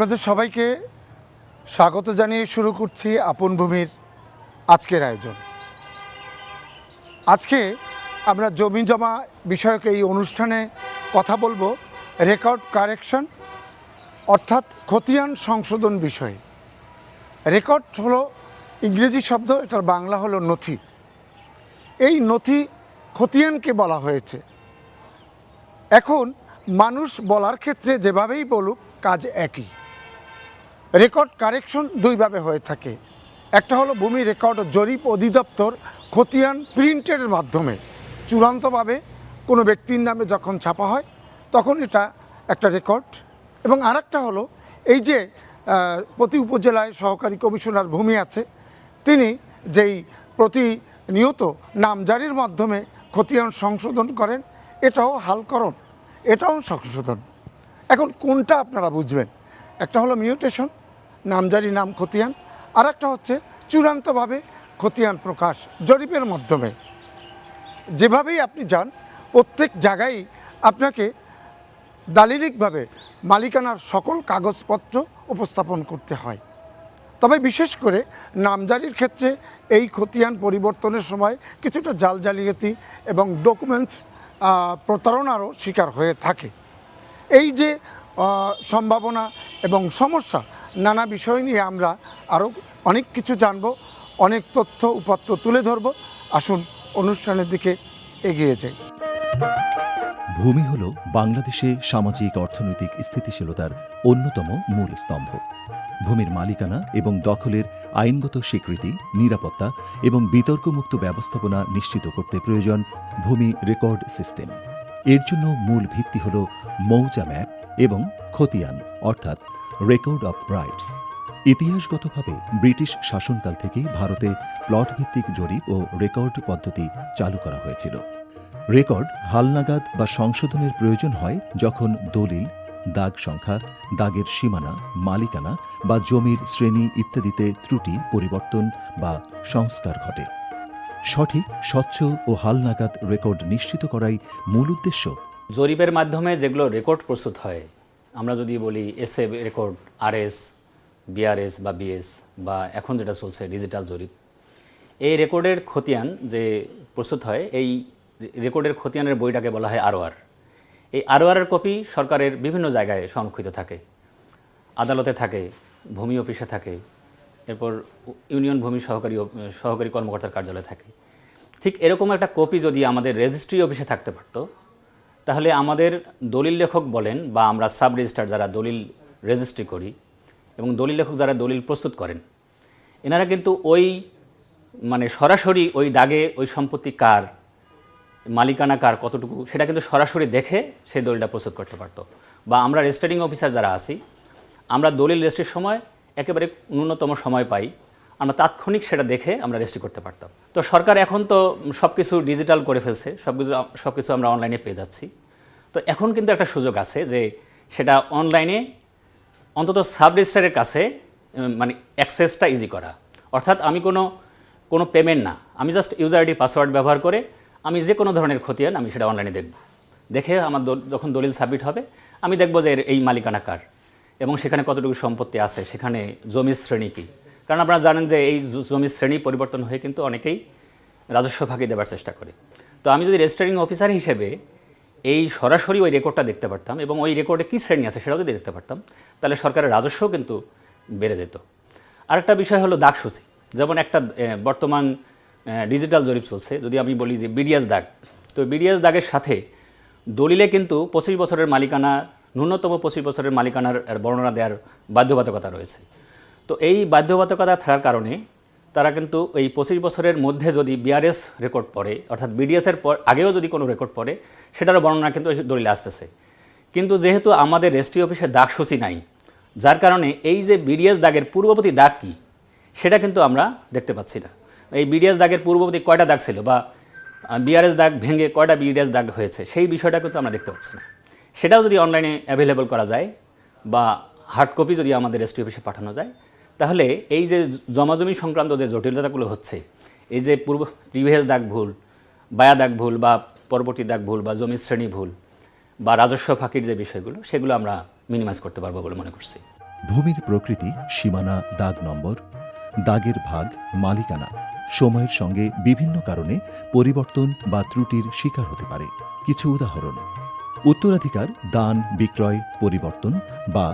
আপনাদের সবাইকে স্বাগত জানিয়ে শুরু করছি আপন ভূমির আজকের আয়োজন। আজকে আমরা জমি জমা বিষয়ক এই অনুষ্ঠানে কথা বলব রেকর্ড কারেকশন অর্থাৎ খতিয়ান সংশোধন বিষয়ে। রেকর্ড হলো ইংরেজি শব্দ, এটার বাংলা হলো নথি। এই নথি খতিয়ানকে বলা হয়েছে। এখন মানুষ বলার ক্ষেত্রে যেভাবেই বলুক, কাজ একই। রেকর্ড কারেকশন দুইভাবে হয়ে থাকে। একটা হলো ভূমি রেকর্ড জরিপ অধিদপ্তর খতিয়ান প্রিন্টের মাধ্যমে। চূড়ান্তভাবে কোনো ব্যক্তির নামে যখন ছাপা হয়, তখন এটা একটা রেকর্ড। এবং আরেকটা হলো এই যে প্রতি উপজেলায় সহকারী কমিশনার ভূমি আছে, তিনি যেই প্রতিনিয়ত নামজারির মাধ্যমে খতিয়ান সংশোধন করেন, এটাও হালকরণ, এটাও সংশোধন। এখন কোনটা আপনারা বুঝবেন? একটা হলো মিউটেশন নামজারি নাম খতিয়ান। আর একটা হচ্ছে চূড়ান্তভাবে খতিয়ান প্রকাশ জরিপের মাধ্যমে। যেভাবেই আপনি যান, প্রত্যেক জায়গায় আপনাকে দালিলিকভাবে মালিকানার সকল কাগজপত্র উপস্থাপন করতে হয়। তবে বিশেষ করে নামজারির ক্ষেত্রে এই খতিয়ান পরিবর্তনের সময় কিছুটা জাল জালিয়াতি এবং ডকুমেন্টস প্রতারণারও শিকার হয়ে থাকে। এই যে সম্ভাবনা এবং সমস্যা নানা বিষয় নিয়ে আমরা আরও অনেক কিছু জানব, অনেক তথ্য, উপাত্ত তুলে ধরব। আসুন, অনুষ্ঠানের দিকে এগিয়ে যাই। ভূমি হল বাংলাদেশে সামাজিক, অর্থনৈতিক স্থিতিশীলতার অন্যতম মূল স্তম্ভ। ভূমির মালিকানা এবং দখলের আইনগত স্বীকৃতি, নিরাপত্তা এবং বিতর্কমুক্ত ব্যবস্থাপনা নিশ্চিত করতে প্রয়োজন ভূমি রেকর্ড সিস্টেম। এর জন্য মূল ভিত্তি হল মৌজা ম্যাপ এবং খতিয়ান, অর্থাৎ রেকর্ড অফ রাইটস ইতিহাসগতভাবে ব্রিটিশ শাসনকাল থেকেই ভারতে প্লট ভিত্তিক জরিপ ও রেকর্ড পদ্ধতি চালু করা হয়েছিল। রেকর্ড হালনাগাদ বা সংশোধনের প্রয়োজন হয় যখন দলিল, দাগ সংখ্যা, দাগের সীমানা, মালিকানা বা জমির শ্রেণি ইত্যাদিতে ত্রুটি, পরিবর্তন বা সংস্কার ঘটে। সঠিক, স্বচ্ছ ও হালনাগাদ রেকর্ড নিশ্চিত করাই মূল উদ্দেশ্য। জরিপের মাধ্যমে যেগুলো রেকর্ড প্রস্তুত হয় আমরা যদি বলি এসএ রেকর্ড আরএস, বিআরএস বা বিএস বা এখন যেটা চলছে ডিজিটাল জরিপ, এই রেকর্ডের খতিয়ান যে প্রস্তুত হয়, এই রেকর্ডের খতিয়ানের বইটাকে বলা হয় আরওআর এই আরওআরের কপি সরকারের বিভিন্ন জায়গায় সংরক্ষিত থাকে। আদালতে থাকে, ভূমি অফিসে থাকে, এরপর ইউনিয়ন ভূমি সহকারী সহকারী কর্মকর্তার কার্যালয়ে থাকে। ঠিক এরকম একটা কপি যদি আমাদের রেজিস্ট্রি অফিসে থাকতে পারতো তাহলে আমাদের দলিল লেখক বলেন বা আমরা সাব রেজিস্ট্রার যারা দলিল রেজিস্ট্রি করি এবং দলিল লেখক যারা দলিল প্রস্তুত করেন, এনারা কিন্তু ওই মানে সরাসরি ওই দাগে ওই সম্পত্তি কার, মালিকানা কার কতটুকু, সেটা কিন্তু সরাসরি দেখে সেই দলিলটা প্রস্তুত করতে পারতো। বা আমরা রেজিস্টারিং অফিসার যারা আছি, আমরা দলিল রেজিস্ট্রির সময় একেবারে ন্যূনতম সময় পাই। আমরা তাৎক্ষণিক সেটা দেখে আমরা রেজিস্ট্রি করতে পারতাম। তো সরকার এখন তো সব কিছু ডিজিটাল করে ফেলছে সব কিছু সব কিছু আমরা অনলাইনে পেয়ে যাচ্ছি। তো এখন কিন্তু একটা সুযোগ আছে যে সেটা অনলাইনে অন্তত সাব রেজিস্ট্রারের কাছে মানে অ্যাক্সেসটা ইজি করা। অর্থাৎ আমি কোনো কোনো পেমেন্ট না। আমি জাস্ট ইউজার আইডি পাসওয়ার্ড ব্যবহার করে আমি যে কোনো ধরনের খতিয়ান আমি সেটা অনলাইনে দেখব। দেখে আমার যখন দলিল সাবমিট হবে, আমি দেখব যে এই মালিকানা কার এবং সেখানে কতটুকু সম্পত্তি আছে, সেখানে জমির শ্রেণি কী। কারণ আপনারা জানেন যে এই জমির শ্রেণি পরিবর্তন হয়ে কিন্তু অনেকেই রাজস্ব ফাঁকি দেওয়ার চেষ্টা করে। তো আমি যদি রেজিস্টারিং অফিসার হিসেবে এই সরাসরি ওই রেকর্ডটা দেখতে পারতাম এবং ওই রেকর্ডে কী শ্রেণি আছে সেটাও যদি দেখতে পারতাম, তাহলে সরকারের রাজস্বও কিন্তু বেড়ে যেত। আরেকটা বিষয় হলো দাগসূচি। যেমন একটা বর্তমান ডিজিটাল জরিপ চলছে। যদি আমি বলি যে বিডিএস দাগ, তো বিডিএস দাগের সাথে দলিলে কিন্তু পঁচিশ বছরের মালিকানা, ন্যূনতম পঁচিশ বছরের মালিকানার বর্ণনা দেওয়ার বাধ্যবাধকতা রয়েছে। তো এই বাধ্যবাধকতা থাকার কারণে তারা কিন্তু এই পঁচিশ বছরের মধ্যে যদি বিআরএস রেকর্ড পড়ে, অর্থাৎ বিডিএসের পর আগেও যদি কোনো রেকর্ড পড়ে, সেটারও বর্ণনা কিন্তু দলিলে আসতেছে। কিন্তু যেহেতু আমাদের রেজিস্ট্রি অফিসে দাগসূচি নাই, যার কারণে এই যে বিডিএস দাগের পূর্ববর্তী দাগ কী, সেটা কিন্তু আমরা দেখতে পাচ্ছি না। এই বিডিএস দাগের পূর্ববর্তী কয়টা দাগ ছিল বা বিআরএস দাগ ভেঙে কয়টা বিডিএস দাগ হয়েছে, সেই বিষয়টা কিন্তু আমরা দেখতে পাচ্ছি না। সেটাও যদি অনলাইনে অ্যাভেলেবল করা যায় বা হার্ড কপি যদি আমাদের রেজিস্ট্রি অফিসে পাঠানো যায় তাহলে এই যে জমাজমি সংক্রান্ত যে জটিলতাগুলো হচ্ছে, এই যে পূর্ব প্রিভিয়াস দাগ ভুল, বায়া দাগ ভুল বা পরবর্তী দাগ ভুল বা জমি শ্রেণি ভুল বা রাজস্ব ফাঁকির যে বিষয়গুলো, সেগুলো আমরা মিনিমাইজ করতে পারব বলে মনে করছি। ভূমির প্রকৃতি, সীমানা, দাগ নম্বর, দাগের ভাগ, মালিকানা, সময়ের সঙ্গে বিভিন্ন কারণে পরিবর্তন বা ত্রুটির শিকার হতে পারে। কিছু উদাহরণ, উত্তরাধিকার, দান, বিক্রয়, পরিবর্তন বা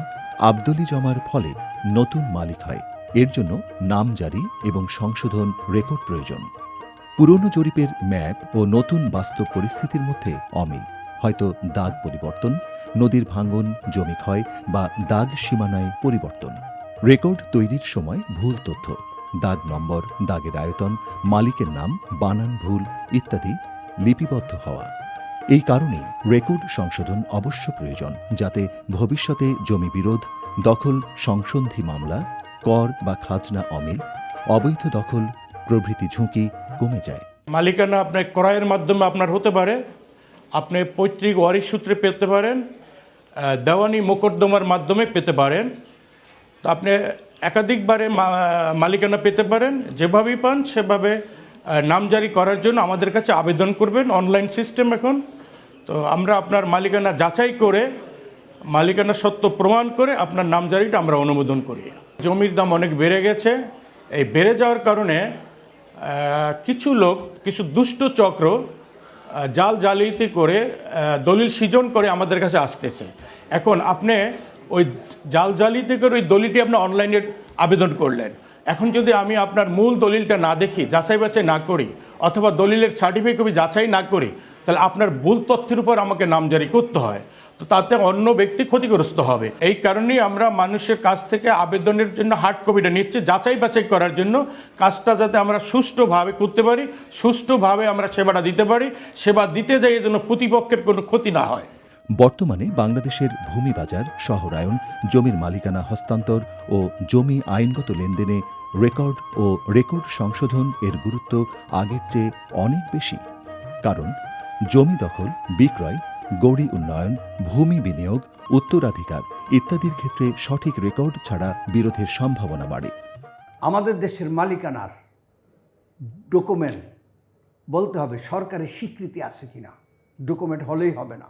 আবদলি জমার ফলে নতুন মালিক হয়। এর জন্য নাম জারি এবং সংশোধন রেকর্ড প্রয়োজন। পুরনো জরিপের ম্যাপ ও নতুন বাস্তব পরিস্থিতির মধ্যে অমিল। হয়তো দাগ পরিবর্তন, নদীর ভাঙ্গন জমি ক্ষয় বা দাগ সীমানায় পরিবর্তন। রেকর্ড তৈরির সময় ভুল তথ্য, দাগ নম্বর, দাগের আয়তন, মালিকের নাম, বানান ভুল ইত্যাদি লিপিবদ্ধ হওয়া। এই কারণে রেকর্ড সংশোধন অবশ্য প্রয়োজন, যাতে ভবিষ্যতে জমি বিরোধ দখল সংসন্ধি মামলা, কর বা খাজনা অমিল, অবৈধ দখল, প্রভৃতি ঝুঁকি কমে যায়। মালিকানা আপনার ক্রয়ের মাধ্যমে আপনার হতে পারে। আপনি পৈতৃক ওয়ারিশ সূত্রে পেতে পারেন দেওয়ানি মোকদ্দমার মাধ্যমে পেতে পারেন। তো আপনি একাধিকবারে মালিকানা পেতে পারেন, যেভাবেই পান সেভাবে নামজারি করার জন্য আমাদের কাছে আবেদন করবেন। অনলাইন সিস্টেম এখন। তো আমরা আপনার মালিকানা যাচাই করে মালিকানা সত্য প্রমাণ করে আপনার নামজারিটা আমরা অনুমোদন করি। জমির দাম অনেক বেড়ে গেছে। এই বেড়ে যাওয়ার কারণে কিছু লোক, কিছু দুষ্ট চক্র জাল জালিয়াতি করে দলিল সৃজন করে আমাদের কাছে আসতেছে। এখন আপনি ওই জাল জালিয়াতি করে ওই দলিলটি আপনি অনলাইনে আবেদন করলেন। এখন যদি আমি আপনার মূল দলিলটা না দেখি, যাচাই বাছাই না করি, অথবা দলিলের সার্টিফিকেট যাচাই না করি, তাহলে আপনার ভুল তথ্যের উপর আমাকে নামজারি করতে হয়। তো তাতে অন্য ব্যক্তি ক্ষতিগ্রস্ত হবে। এই কারণেই আমরা মানুষের কাছ থেকে আবেদনের জন্য হার্ড কপিটা নিচ্ছি, যাচাই বাছাই করার জন্য কাজটা যাতে আমরা সুষ্ঠুভাবে করতে পারি, সুষ্ঠুভাবে আমরা সেবাটা দিতে পারি, সেবা দিতে যাই যেন প্রতিপক্ষের কোনো ক্ষতি না হয়। বর্তমানে বাংলাদেশের ভূমি বাজার শহরায়ন, জমির মালিকানা হস্তান্তর ও জমি আইনগত লেনদেনে রেকর্ড ও রেকর্ড সংশোধন এর গুরুত্ব আগের চেয়ে অনেক বেশি। কারণ জমি দখল, বিক্রয় গড়ি উন্নয়ন, ভূমি বিনিয়োগ, উত্তরাধিকার ইত্যাদির ক্ষেত্রে সঠিক রেকর্ড ছাড়া বিরোধের সম্ভাবনা বাড়ে। আমাদের দেশের মালিকানার ডকুমেন্ট বলতে হবে সরকারের স্বীকৃতি আছে কিনা। ডকুমেন্ট হলেই হবে না।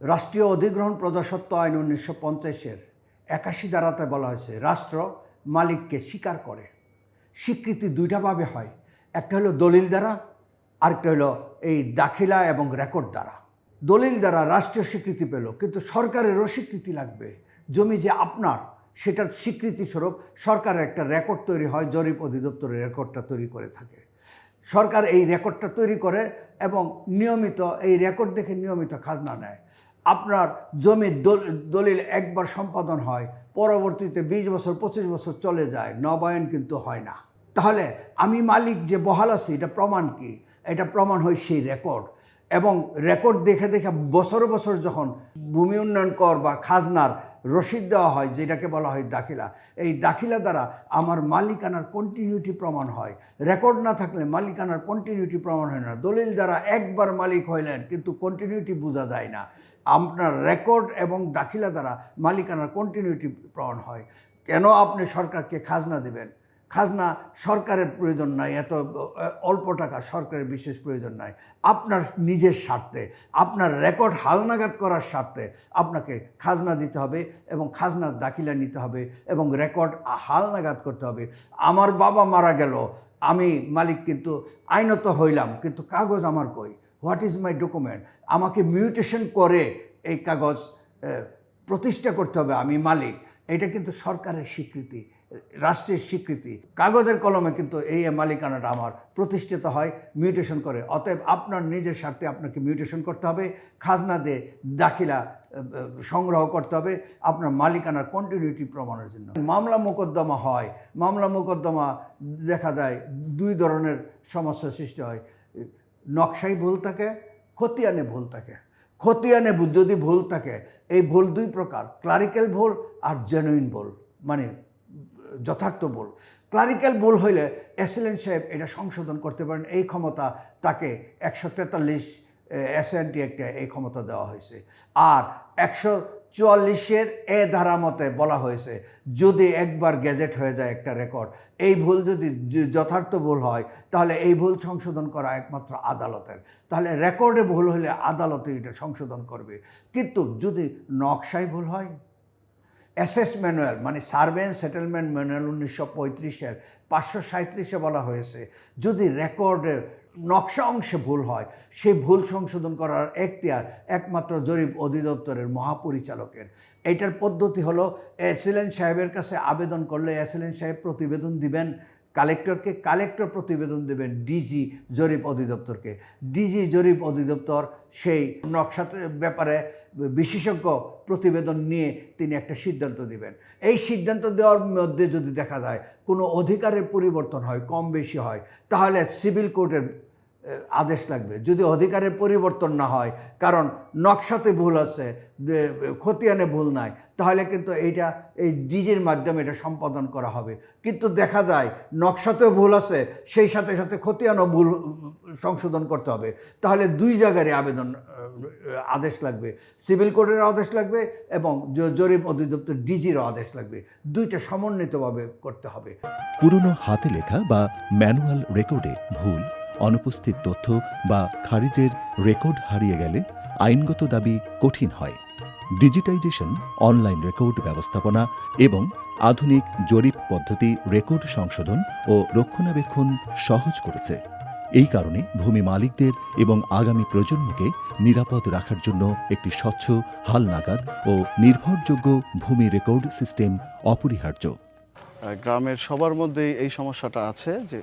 রাষ্ট্রীয় অধিগ্রহণ প্রজাসত্ব আইন উনিশশো পঞ্চাশের একাশি ধারাতে বলা হয়েছে, রাষ্ট্র মালিককে স্বীকার করে। স্বীকৃতি দুইটাভাবে হয়। একটা হলো দলিল দ্বারা আরেকটা হলো এই দাখিলা এবং রেকর্ড দ্বারা। দলিল দ্বারা রাষ্ট্রীয় স্বীকৃতি পেল, কিন্তু সরকারেরও স্বীকৃতি লাগবে। জমি যে আপনার, সেটার স্বীকৃতি স্বরূপ সরকারের একটা রেকর্ড তৈরি হয়, জরিপ অধিদপ্তরের রেকর্ডটা তৈরি করে থাকে। সরকার এই রেকর্ডটা তৈরি করে এবং নিয়মিত, এই রেকর্ড দেখে নিয়মিত খাজনা নেয়। আপনার জমির দল- দলিল একবার সম্পাদন হয়, পরবর্তীতে বিশ বছর, পঁচিশ বছর চলে যায়, নবায়ন কিন্তু হয় না। তাহলে আমি মালিক যে বহাল আছি, এটা প্রমাণ কি? এটা প্রমাণ হয় সেই রেকর্ড এবং রেকর্ড দেখে দেখে বছর বছর যখন ভূমি উন্নয়ন কর বা খাজনার রসিদ দেওয়া হয়, যেটাকে বলা হয় দাখিলা, এই দাখিলা দ্বারা আমার মালিকানার কন্টিনিউটি প্রমাণ হয়। রেকর্ড না থাকলে মালিকানার কন্টিনিউটি প্রমাণ হয় না। দলিল দ্বারা একবার মালিক হইলেন, কিন্তু কন্টিনিউটি বোঝা যায় না। আপনার রেকর্ড এবং দাখিলা দ্বারা মালিকানার কন্টিনিউটি প্রমাণ হয়। কেন আপনি সরকারকে খাজনা দেবেন? খাজনা সরকারের প্রয়োজন নাই, এত অল্প টাকা সরকারের বিশেষ প্রয়োজন নাই। আপনার নিজের স্বার্থে, আপনার রেকর্ড হালনাগাদ করার স্বার্থে আপনাকে খাজনা দিতে হবে এবং খাজনার দাখিলা নিতে হবে এবং রেকর্ড হালনাগাদ করতে হবে। আমার বাবা মারা গেল, আমি মালিক কিন্তু আইনত হইলাম, কিন্তু কাগজ আমার কই? হোয়াট ইজ মাই ডকুমেন্ট আমাকে মিউটেশন করে এই কাগজ প্রতিষ্ঠা করতে হবে আমি মালিক। এটা কিন্তু সরকারের স্বীকৃতি। রাষ্ট্রের স্বীকৃতি। কাগজের কলমে কিন্তু এই মালিকানাটা আমার প্রতিষ্ঠিত হয়, মিউটেশন করে। অতএব আপনার নিজের স্বার্থে আপনাকে মিউটেশন করতে হবে, খাজনা দিয়ে দাখিলা সংগ্রহ করতে হবে, আপনার মালিকানার কন্টিনিউটি প্রমাণের জন্য। মামলা মোকদ্দমা হয়, মামলা মোকদ্দমা দেখা যায়, দুই ধরনের সমস্যা সৃষ্টি হয়। নকশাই ভুল থাকে, খতিয়ানে ভুল থাকে। খতিয়ানে যদি ভুল থাকে, এই ভুল দুই প্রকার ক্লারিক্যাল ভুল আর জেনুইন ভুল। মানে যথার্থ ভুল ক্লারিক্যাল ভুল হইলে এসিলেন্ট সাহেব এটা সংশোধন করতে পারেন। এই ক্ষমতা তাকে একশো তেতাল্লিশ এসএনটি একটা এই ক্ষমতা দেওয়া হয়েছে। আর একশো চুয়াল্লিশের এ ধারা মতে বলা হয়েছে, যদি একবার গ্যাজেট হয়ে যায় একটা রেকর্ড, এই ভুল যদি যথার্থ ভুল হয়, তাহলে এই ভুল সংশোধন করা একমাত্র আদালতের। তাহলে রেকর্ডে ভুল হলে আদালতে এটা সংশোধন করবে। কিন্তু যদি নকশায় ভুল হয় এসএস ম্যানুয়াল মানে সার্ভেন সেটেলমেন্ট ম্যানুয়াল উনিশশো পঁয়ত্রিশের পাঁচশো সাঁত্রিশে বলা হয়েছে। যদি রেকর্ডের নকশা অংশে ভুল হয় সেই ভুল সংশোধন করার এখতিয়ার একমাত্র জরিপ অধিদপ্তরের মহাপরিচালকের। এইটার পদ্ধতি হলো এসিলেন সাহেবের কাছে আবেদন করলে এসিলেন সাহেব প্রতিবেদন দিবেন কালেক্টরকে কালেক্টর প্রতিবেদন দেবেন ডিজি জরিপ অধিদপ্তরকে। ডিজি জরিপ অধিদপ্তর সেই নকশাতে ব্যাপারে বিশেষজ্ঞ প্রতিবেদন নিয়ে তিনি একটা সিদ্ধান্ত দিবেন। এই সিদ্ধান্ত দেওয়ার মধ্যে যদি দেখা যায় কোনো অধিকারের পরিবর্তন হয়, কম বেশি হয়, তাহলে সিভিল কোর্টের আদেশ লাগবে। যদি অধিকারের পরিবর্তন না হয়, কারণ নকশাতে ভুল আছে খতিয়ানে ভুল নাই, তাহলে কিন্তু এইটা, এই ডিজির মাধ্যমে এটা সম্পাদন করা হবে। কিন্তু দেখা যায়, নকশাতেও ভুল আছে, সেই সাথে সাথে খতিয়ানও ভুল, সংশোধন করতে হবে। তাহলে দুই জায়গারই আবেদন আদেশ লাগবে। সিভিল কোর্টের আদেশ লাগবে এবং জরিপ অধিদপ্তর ডিজিরও আদেশ লাগবে। দুইটা সমন্বিতভাবে করতে হবে। পুরনো হাতে লেখা বা ম্যানুয়াল রেকর্ডে ভুল অনুপস্থিত তথ্য বা খারিজের রেকর্ড হারিয়ে গেলে আইনগত দাবি কঠিন হয়। ডিজিটাইজেশন, অনলাইন রেকর্ড ব্যবস্থাপনা এবং আধুনিক জরিপ পদ্ধতি রেকর্ড সংশোধন ও রক্ষণাবেক্ষণ সহজ করেছে। এই কারণে ভূমি মালিকদের এবং আগামী প্রজন্মকে নিরাপদ রাখার জন্য একটি স্বচ্ছ হালনাগাদ ও নির্ভরযোগ্য ভূমি রেকর্ড সিস্টেম অপরিহার্য। গ্রামের সবার মধ্যেই এই সমস্যাটা আছে যে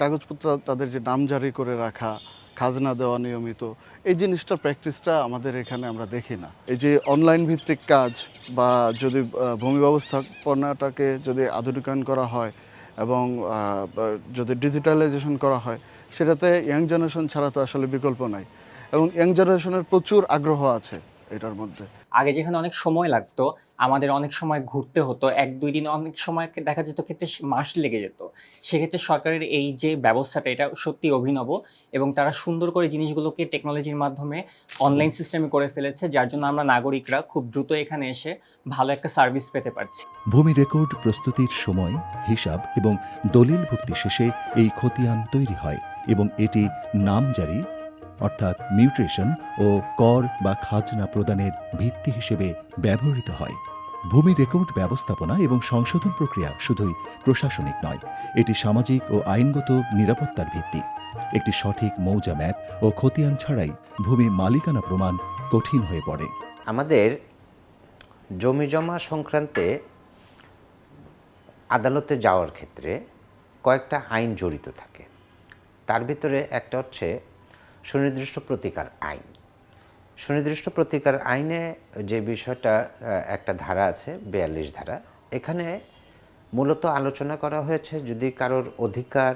কাগজপত্র তাদের যে নাম জারি করে রাখা, খাজনা দেওয়া নিয়মিত, এই জিনিসটার প্র্যাকটিসটা আমাদের এখানে আমরা দেখি না। এই যে অনলাইন ভিত্তিক কাজ বা যদি ভূমি ব্যবস্থাপনাটাকে যদি আধুনিকায়ন করা হয় এবং যদি ডিজিটালাইজেশন করা হয়, সেটাতে ইয়াং জেনারেশন ছাড়া তো আসলে বিকল্প নাই। এবং ইয়াং জেনারেশনের প্রচুর আগ্রহ আছে এটার মধ্যে। আগে যেখানে অনেক সময় লাগতো, আমাদের অনেক সময় ঘুরতে হতো, এক দুই দিন অনেক সময় দেখা যেত ক্ষেত্রে মাস লেগে যেত। সেক্ষেত্রে সরকারের এই যে ব্যবস্থাটা, এটা সত্যি অভিনব এবং তারা সুন্দর করে জিনিসগুলোকে টেকনোলজির মাধ্যমে অনলাইন সিস্টেমে করে ফেলেছে, যার জন্য আমরা নাগরিকরা খুব দ্রুত এখানে এসে ভালো একটা সার্ভিস পেতে পারছি। ভূমি রেকর্ড প্রস্তুতির সময়, হিসাব এবং দলিল ভুক্তি শেষে এই খতিয়ান তৈরি হয় এবং এটি নাম নামজারি অর্থাৎ মিউট্রেশন ও কর বা খাজনা প্রদানের ভিত্তি হিসেবে ব্যবহৃত হয়। ভূমি রেকর্ড ব্যবস্থাপনা এবং সংশোধন প্রক্রিয়া শুধুই প্রশাসনিক নয়, এটি সামাজিক ও আইনগত নিরাপত্তার ভিত্তি। একটি সঠিক মৌজা ম্যাপ ও খতিয়ান ছাড়াই ভূমি মালিকানা প্রমাণ কঠিন হয়ে পড়ে। আমাদের জমি জমা সংক্রান্তে আদালতে যাওয়ার ক্ষেত্রে কয়েকটা আইন জড়িত থাকে। তার ভিতরে একটা হচ্ছে সুনির্দিষ্ট প্রতিকার আইন। সুনির্দিষ্ট প্রতিকার আইনে যে বিষয়টা একটা ধারা আছে, বিয়াল্লিশ ধারা, এখানে মূলত আলোচনা করা হয়েছে যদি কারোর অধিকার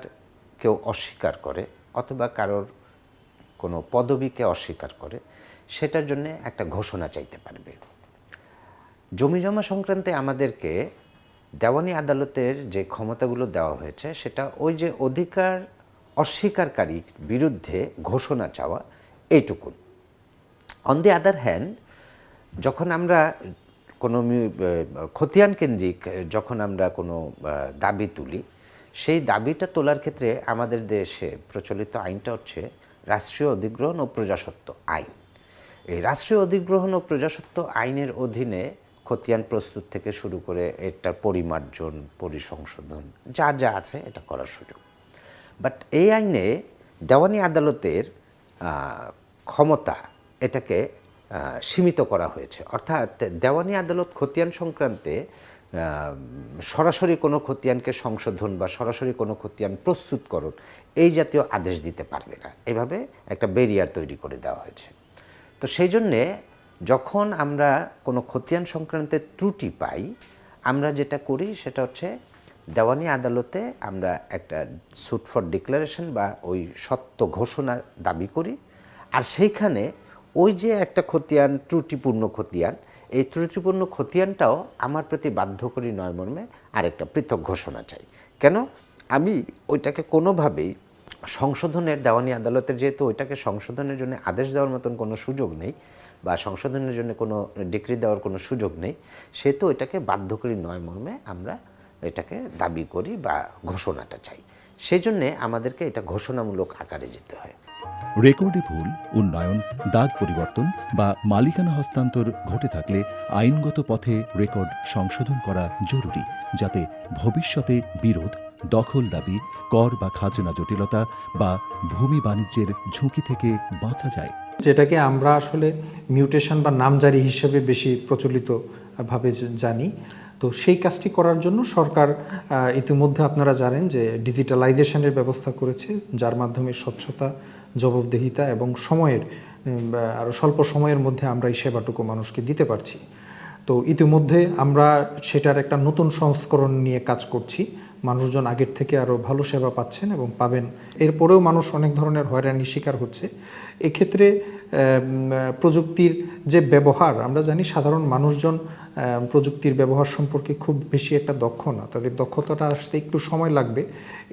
কেউ অস্বীকার করে অথবা কারোর কোনো পদবীকে অস্বীকার করে, সেটার জন্য একটা ঘোষণা চাইতে পারবে। জমি জমা সংক্রান্তে আমাদেরকে দেওয়ানি আদালতের যে ক্ষমতাগুলো দেওয়া হয়েছে, সেটা ওই যে অধিকার অস্বীকারীর বিরুদ্ধে ঘোষণা চাওয়া এইটুকুন। অন দি আদার হ্যান্ড যখন আমরা কোনো খতিয়ান কেন্দ্রিক যখন আমরা কোনো দাবি তুলি, সেই দাবিটা তোলার ক্ষেত্রে আমাদের দেশে প্রচলিত আইনটা হচ্ছে রাষ্ট্রীয় অধিগ্রহণ ও প্রজাসত্ব আইন। এই রাষ্ট্রীয় অধিগ্রহণ ও প্রজাসত্ব আইনের অধীনে খতিয়ান প্রস্তুত থেকে শুরু করে এটার পরিমার্জন, পরিসংশোধন, যা যা আছে এটা করার সুযোগ। বাট এই আইনে দেওয়ানি আদালতের ক্ষমতা এটাকে সীমিত করা হয়েছে। অর্থাৎ দেওয়ানি আদালত খতিয়ান সংক্রান্তে সরাসরি কোনো খতিয়ানকে সংশোধন বা সরাসরি কোনো খতিয়ান প্রস্তুতকরণ এই জাতীয় আদেশ দিতে পারবে না। এভাবে একটা ব্যারিয়ার তৈরি করে দেওয়া হয়েছে। তো সেই জন্যে যখন আমরা কোনো খতিয়ান সংক্রান্তে ত্রুটি পাই, আমরা যেটা করি সেটা হচ্ছে দেওয়ানি আদালতে আমরা একটা সুট ফর ডিক্লারেশন বা ওই সত্য ঘোষণা দাবি করি। আর সেইখানে ওই যে একটা খতিয়ান, ত্রুটিপূর্ণ খতিয়ান, এই ত্রুটিপূর্ণ খতিয়ানটাও আমার প্রতি বাধ্যকরী নয় মর্মে আরেকটা পৃথক ঘোষণা চাই। কেন? আমি ওইটাকে কোনোভাবেই সংশোধনের, দেওয়ানি আদালতের যেহেতু ওইটাকে সংশোধনের জন্য আদেশ দেওয়ার মতন কোনো সুযোগ নেই বা সংশোধনের জন্য কোনো ডিক্রি দেওয়ার কোনো সুযোগ নেই, সেহেতু এটাকে বাধ্যকরী নয় মর্মে আমরা এটাকে দাবি করি বা ঘোষণাটা চাই। সেই জন্যে আমাদেরকে এটা ঘোষণামূলক আকারে যেতে হয়। রেকর্ডে ভুল উন্নয়ন দাগ পরিবর্তন বা মালিকানা হস্তান্তর ঘটে থাকলে আইনগত পথে রেকর্ড সংশোধন করা জরুরি যাতে ভবিষ্যতে বিরোধ দখল দাবি কর বা খাজনা জটিলতা বা ভূমি বাণিজ্যের ঝুঁকি থেকে বাঁচা যায়। যেটাকে আমরা আসলে মিউটেশন বা নামজারি হিসেবে বেশি প্রচলিত ভাবে জানি। তো সেই কাজটি করার জন্য সরকার ইতিমধ্যে আপনারা জানেন যে ডিজিটালাইজেশনের ব্যবস্থা করেছে, যার মাধ্যমে স্বচ্ছতা, জবাবদিহিতা এবং সময়ের আরও স্বল্প সময়ের মধ্যে আমরা এই সেবাটুকু মানুষকে দিতে পারছি। তো ইতিমধ্যে আমরা সেটার একটা নতুন সংস্করণ নিয়ে কাজ করছি। মানুষজন আগের থেকে আরও ভালো সেবা পাচ্ছেন এবং পাবেন। এরপরেও মানুষ অনেক ধরনের হয়রানির শিকার হচ্ছে। এক্ষেত্রে প্রযুক্তির যে ব্যবহার, আমরা জানি সাধারণ মানুষজন প্রযুক্তির ব্যবহার সম্পর্কে খুব বেশি একটা দক্ষ না। তাদের দক্ষতাটা আসতে একটু সময় লাগবে।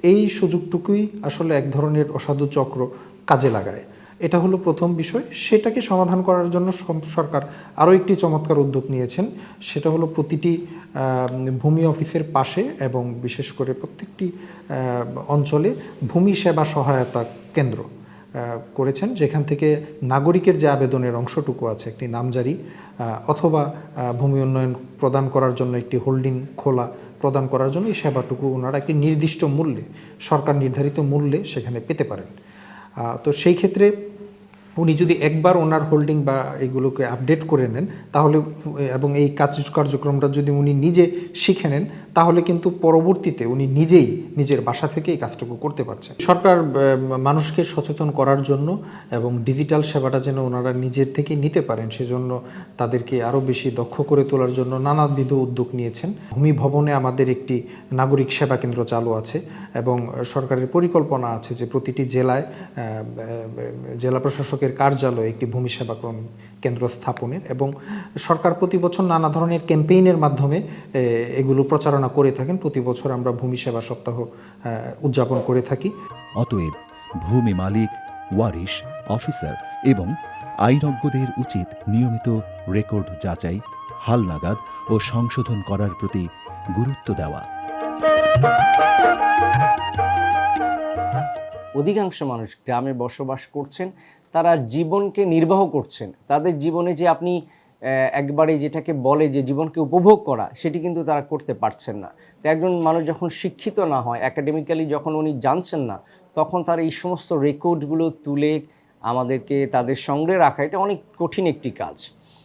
এই সুযোগটুকুই আসলে এক ধরনের অসাধু চক্র কাজে লাগায়। এটা হলো প্রথম বিষয়। সেটাকে সমাধান করার জন্য সরকার আরও একটি চমৎকার উদ্যোগ নিয়েছেন। সেটা হলো প্রতিটি ভূমি অফিসের পাশে এবং বিশেষ করে প্রত্যেকটি অঞ্চলে ভূমি সেবা সহায়তা কেন্দ্র। করেছেন, যেখান থেকে নাগরিকের যে আবেদনের অংশটুকু আছে, একটি নামজারি অথবা ভূমি উন্নয়ন প্রদান করার জন্য একটি হোল্ডিং খোলা প্রদান করার জন্য এই সেবাটুকু ওনারা একটি নির্দিষ্ট মূল্যে, সরকার নির্ধারিত মূল্যে সেখানে পেতে পারেন। তো সেই ক্ষেত্রে উনি যদি একবার ওনার হোল্ডিং বা এগুলোকে আপডেট করে নেন, তাহলে, এবং এই কাজ কার্যক্রমটা যদি উনি নিজে শিখে নেন তাহলে কিন্তু পরবর্তীতে উনি নিজেই নিজের বাসা থেকে এই কাজটুকু করতে পারছেন। সরকার মানুষকে সচেতন করার জন্য এবং ডিজিটাল সেবাটা যেন ওনারা নিজের থেকে নিতে পারেন, সেজন্য তাদেরকে আরও বেশি দক্ষ করে তোলার জন্য নানাবিধ উদ্যোগ নিয়েছেন। ভূমি ভবনে আমাদের একটি নাগরিক সেবা কেন্দ্র চালু আছে এবং সরকারের পরিকল্পনা আছে যে প্রতিটি জেলায় জেলা প্রশাসকের কার্যালয়ে একটি ভূমি সেবা কেন্দ্র স্থাপনের এবং সরকার প্রতি বছর নানা ধরনের ক্যাম্পেইনের মাধ্যমে এগুলো প্রচারণা করে থাকেন। প্রতি বছর আমরা ভূমি সেবা সপ্তাহ আহ, উদযাপন করে থাকি। অতএব ভূমি মালিক ওয়ারিশ অফিসার এবং আইনজ্ঞদের উচিত নিয়মিত রেকর্ড যাচাই হালনাগাদ ও সংশোধন করার প্রতি গুরুত্ব দেওয়া। অধিকাংশ মানুষ গ্রামে বসবাস করছেন তারা জীবনকে নির্বাহ করছেন। তাদের জীবনে যে আপনি একবারে যেটাকে বলে যে জীবনকে উপভোগ করা, সেটি কিন্তু তারা করতে পারছেন না। তো একজন মানুষ যখন শিক্ষিত না হয় একাডেমিক্যালি যখন উনি জানছেন না, তখন তার এই সমস্ত রেকর্ডগুলো তুলে আমাদেরকে তাদের সঙ্গে রাখা, এটা অনেক কঠিন একটি কাজ।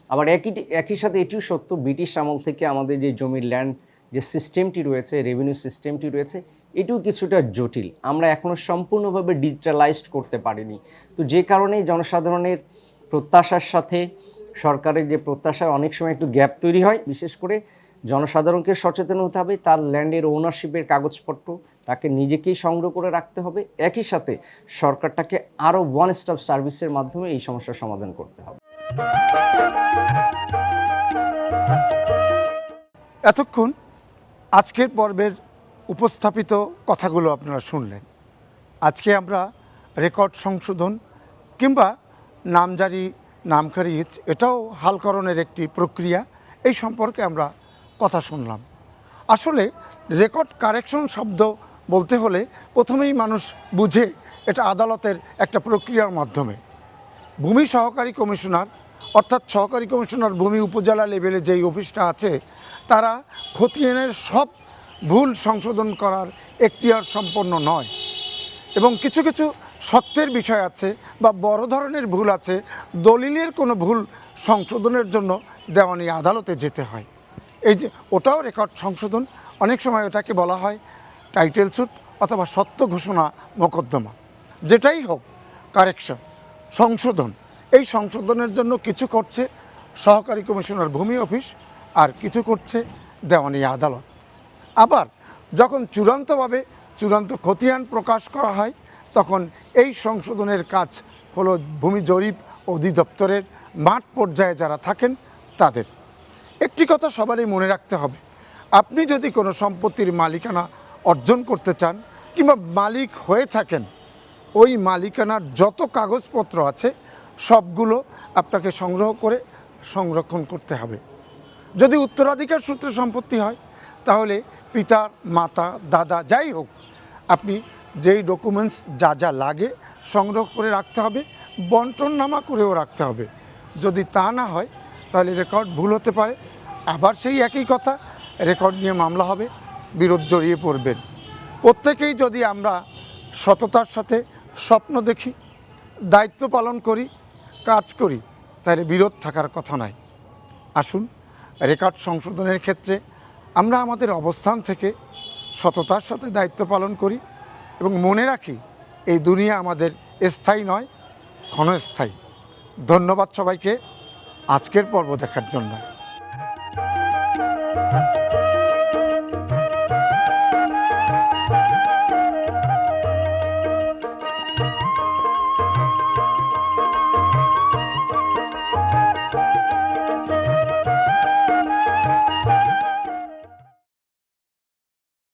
আবার একই একই সাথে এটিও সত্য, ব্রিটিশ আমল থেকে আমাদের যে জমির ল্যান্ড যে সিস্টেমটি রয়েছে রেভিনিউ সিস্টেমটি রয়েছে, এটিও কিছুটা জটিল। আমরা এখনও সম্পূর্ণভাবে ডিজিটালাইজড করতে পারিনি। তো যে কারণে জনসাধারণের প্রত্যাশার সাথে সরকারের যে প্রত্যাশার অনেক সময় একটু গ্যাপ তৈরি হয়, বিশেষ করে জনসাধারণকে সচেতন হতে হবে, তার ল্যান্ডের ওনারশিপের কাগজপত্র তাকে নিজেকেই সংগ্রহ করে রাখতে হবে, একই সাথে সরকারটাকে আরও ওয়ান স্টপ সার্ভিসের মাধ্যমে এই সমস্যার সমাধান করতে হবে। এতক্ষণ আজকের পর্বের উপস্থাপিত কথাগুলো আপনারা শুনলেন। আজকে আমরা রেকর্ড সংশোধন কিংবা নামজারি নাম খারিজ এটাও হালকরণের একটি প্রক্রিয়া। এই সম্পর্কে আমরা কথা শুনলাম। আসলে রেকর্ড কারেকশন শব্দ বলতে হলে প্রথমেই মানুষ বুঝে এটা আদালতের একটা প্রক্রিয়ার মাধ্যমে। ভূমি সহকারী কমিশনার, অর্থাৎ সহকারী কমিশনার ভূমি উপজেলা লেভেলে যেই অফিসটা আছে, তারা খতিয়ানের সব ভুল সংশোধন করার এখতিয়ার সম্পন্ন নয়। এবং কিছু কিছু সত্যের বিষয় আছে বা বড় ধরনের ভুল আছে, দলিলের কোনো ভুল সংশোধনের জন্য দেওয়ানি আদালতে যেতে হয়। এই যে ওটাও রেকর্ড সংশোধন, অনেক সময় ওটাকে বলা হয় টাইটেল স্যুট অথবা সত্য ঘোষণা মোকদ্দমা। যেটাই হোক, কারেকশন, সংশোধন, এই সংশোধনের জন্য কিছু করছে সহকারী কমিশনার ভূমি অফিস আর কিছু করছে দেওয়ানি আদালত। আবার যখন চূড়ান্তভাবে চূড়ান্ত খতিয়ান প্রকাশ করা হয়, তখন এই সংশোধনের কাজ হলো ভূমি জরিপ অধিদপ্তরের মাঠ পর্যায়ে যারা থাকেন, তাদের। একটি কথা সবারই মনে রাখতে হবে, আপনি যদি কোনো সম্পত্তির মালিকানা অর্জন করতে চান কিংবা মালিক হয়ে থাকেন, ওই মালিকানার যত কাগজপত্র আছে, সবগুলো আপনাকে সংগ্রহ করে সংরক্ষণ করতে হবে। যদি উত্তরাধিকার সূত্রে সম্পত্তি হয়, তাহলে পিতা, মাতা, দাদা যাই হোক, আপনি যেই ডকুমেন্টস যা যা লাগে সংগ্রহ করে রাখতে হবে, বন্টননামা করেও রাখতে হবে। যদি তা না হয়, তাহলে রেকর্ড ভুল হতে পারে। আবার সেই একই কথা রেকর্ড নিয়ে মামলা হবে, বিরোধ জড়িয়ে পড়বেন প্রত্যেকেই যদি আমরা সততার সাথে স্বপ্ন দেখি, দায়িত্ব পালন করি, কাজ করি, তাহলে বিরোধ থাকার কথা নয়। আসুন রেকর্ড সংশোধনের ক্ষেত্রে আমরা আমাদের অবস্থান থেকে সততার সাথে দায়িত্ব পালন করি এবং মনে রাখি, এই দুনিয়া আমাদের স্থায়ী নয়, ক্ষণস্থায়ী। ধন্যবাদ সবাইকে। আজকের পর্ব দেখার জন্য।